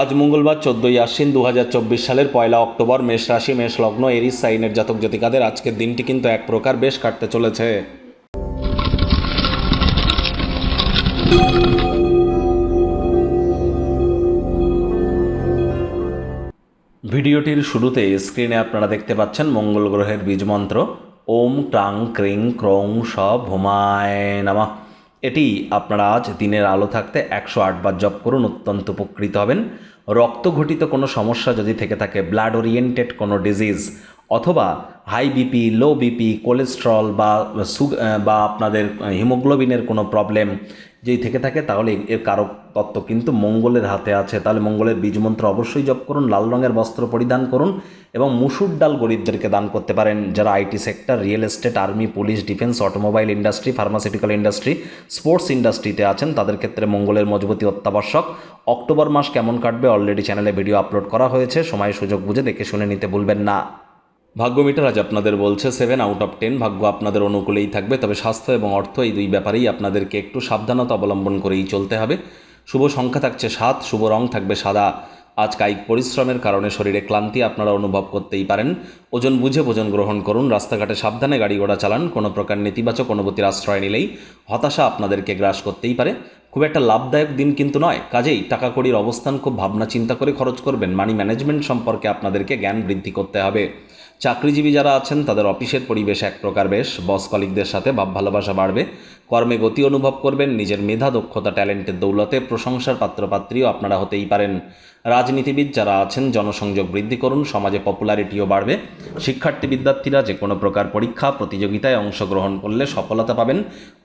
আজ মঙ্গলবার চোদ্দোই আশ্বিন দু হাজার চব্বিশ সালের পয়লা অক্টোবর মেষ রাশি, মেষ লগ্ন, এরিস, সাইনের জাতক জাতিকাদের আজকের দিনটি কিন্তু এক প্রকার বেশ কাটতে চলেছে। ভিডিওটির শুরুতে স্ক্রিনে আপনারা দেখতে পাচ্ছেন মঙ্গল গ্রহের বীজমন্ত্র ওম, টাং, ক্রিং, ক্রং, স, ভোমায়, নামা। এটি আপনারা আজ দিনের আলো থাকতে একশো আটবার জপ করুন, অত্যন্ত উপকৃত হবেন। রক্ত ঘটিত কোনো সমস্যা যদি থেকে থাকে ব্লাড ওরিয়েন্টেড কোনো ডিজিজ অথবা high BP low BP cholesterol বা সুগ বা আপনাদের হিমোগ্লোবিনের কোনো প্রবলেম যদি থেকে থাকে, তাহলে এর কারক তত্ত্ব কিন্তু মঙ্গলের হাতে আছে। তাহলে মঙ্গলের বীজমন্ত্র অবশ্যই জপ করুন, লাল রঙের বস্ত্র পরিধান করুন এবং মুসুর ডাল গরিবদেরকে দান করতে পারেন। যারা IT sector, real estate, army, police, defence, automobile industry, pharmaceutical industry, sports ইন্ডাস্ট্রিতে আছেন, তাদের ক্ষেত্রে মঙ্গলের মজবুতি অত্যাবশ্যক। অক্টোবর মাস কেমন কাটবে অলরেডি চ্যানেলে ভিডিও আপলোড করা হয়েছে। সময় সুযোগ বুঝে দেখে শুনে নিতে ভুলবেন না। ভাগ্য মিটার আজ আপনাদের বলছে সেভেন আউট অফ টেন ভাগ্য আপনাদের অনুকূলেই থাকবে, তবে স্বাস্থ্য এবং অর্থ এই দুই ব্যাপারেই আপনাদেরকে একটু সাবধানতা অবলম্বন করেই চলতে হবে। শুভ সংখ্যা থাকছে সাত, শুভ রং থাকবে সাদা। আজ কায়িক পরিশ্রমের কারণে শরীরে ক্লান্তি আপনারা অনুভব করতেই পারেন। ওজন বুঝে ভোজন গ্রহণ করুন, রাস্তাঘাটে সাবধানে গাড়ি ঘোড়া চালান, কোনো প্রকার নেতিবাচক অনুভূতির আশ্রয় নিলেই হতাশা আপনাদেরকে গ্রাস করতেই পারে। খুব একটা লাভদায়ক দিন কিন্তু নয়, কাজেই টাকা কড়ির অবস্থান খুব ভাবনা চিন্তা করে খরচ করবেন। মানি ম্যানেজমেন্ট সম্পর্কে আপনাদেরকে জ্ঞান বৃদ্ধি করতে হবে। চাকরিজীবী যারা আছেন, তাদের অফিসের পরিবেশ এক প্রকার বেশ। বস কলিকদের সাথে ভাব ভালোবাসা বাড়বে। কর্মে গতি অনুভব করবেন, নিজের মেধা, দক্ষতা, ট্যালেন্টের দৌলতে প্রশংসার পাত্রপাত্রীও আপনারা হতেই পারেন। রাজনীতিবিদ যারা আছেন, জনসংযোগ বৃদ্ধি করুন, সমাজে পপুলারিটিও বাড়বে। শিক্ষার্থী বিদ্যার্থীরা যে কোনো প্রকার পরীক্ষা, প্রতিযোগিতায় অংশগ্রহণ করলে সফলতা পাবেন।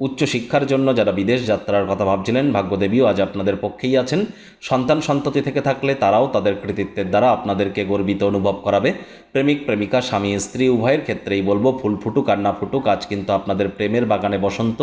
উচ্চশিক্ষার জন্য যারা বিদেশ যাত্রার কথা ভাবছিলেন, ভাগ্যদেবীও আজ আপনাদের পক্ষেই আছেন। সন্তান সন্ততি থেকে থাকলে তারাও তাদের কৃতিত্বের দ্বারা আপনাদেরকে গর্বিত অনুভব করাবে। প্রেমিক, প্রেমিকা, স্বামী, স্ত্রী, উভয়ের ক্ষেত্রেই বলব, ফুল ফুটুক আর না ফুটুক, আজ কিন্তু আপনাদের প্রেমের বাগানে বসন্ত।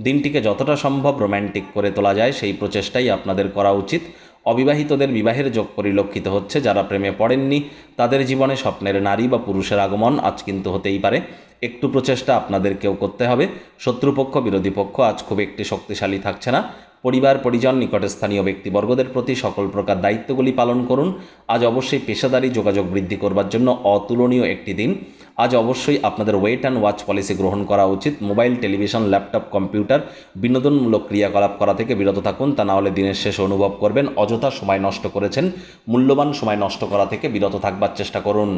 দিনটিকে যতটা সম্ভব রোম্যান্টিক করে তোলা যায়, সেই প্রচেষ্টাই আপনাদের করা উচিত। অবিবাহিতদের বিবাহের যোগ পরিলক্ষিত হচ্ছে, যারা প্রেমে পড়েননি, তাদের জীবনে স্বপ্নের নারী বা পুরুষের আগমন আজ কিন্তু হতেই পারে। একটু প্রচেষ্টা আপনাদেরকেও করতে হবে। শত্রুপক্ষ, বিরোধী পক্ষ আজ খুব একটি শক্তিশালী থাকছে না। পরিবার, পরিজন নিকটে স্থানীয় ব্যক্তিবর্গদের প্রতি সকল প্রকার দায়িত্বগুলি পালন করুন। আজ অবশ্যই পেশাদারি যোগাযোগ বৃদ্ধি করবার জন্য অতুলনীয় একটি দিন। আজ অবশ্যই আপনাদের ওয়েট অ্যান্ড ওয়াচ পলিসি গ্রহণ করা উচিত। মোবাইল টেলিভিশন ল্যাপটপ কম্পিউটার বিনোদনমূলক ক্রিয়াকলাপ করা থেকে বিরত থাকুন, তা নাহলে দিনের শেষে অনুভব করবেন। অযথা সময় নষ্ট করেছেন। মূল্যবান সময় নষ্ট করা থেকে বিরত থাকবার চেষ্টা করুন।